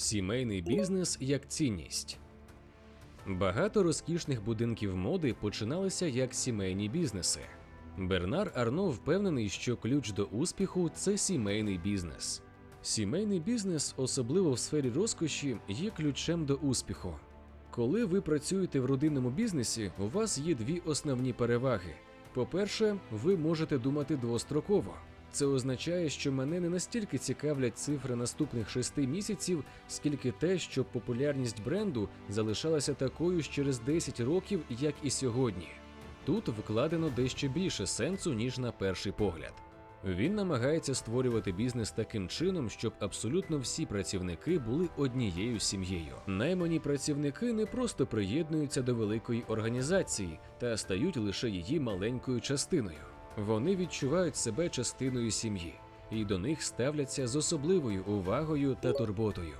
Сімейний бізнес як цінність. Багато розкішних будинків моди починалися як сімейні бізнеси. Бернар Арно впевнений, що ключ до успіху це сімейний бізнес. Сімейний бізнес, особливо в сфері розкоші, є ключем до успіху. Коли ви працюєте в родинному бізнесі, у вас є дві основні переваги. По-перше, ви можете думати двостроково. Це означає, що мене не настільки цікавлять цифри наступних шести місяців, скільки те, щоб популярність бренду залишалася такою ж через 10 років, як і сьогодні. Тут вкладено дещо більше сенсу, ніж на перший погляд. Він намагається створювати бізнес таким чином, щоб абсолютно всі працівники були однією сім'єю. Наймані працівники не просто приєднуються до великої організації та стають лише її маленькою частиною. Вони відчувають себе частиною сім'ї і до них ставляться з особливою увагою та турботою.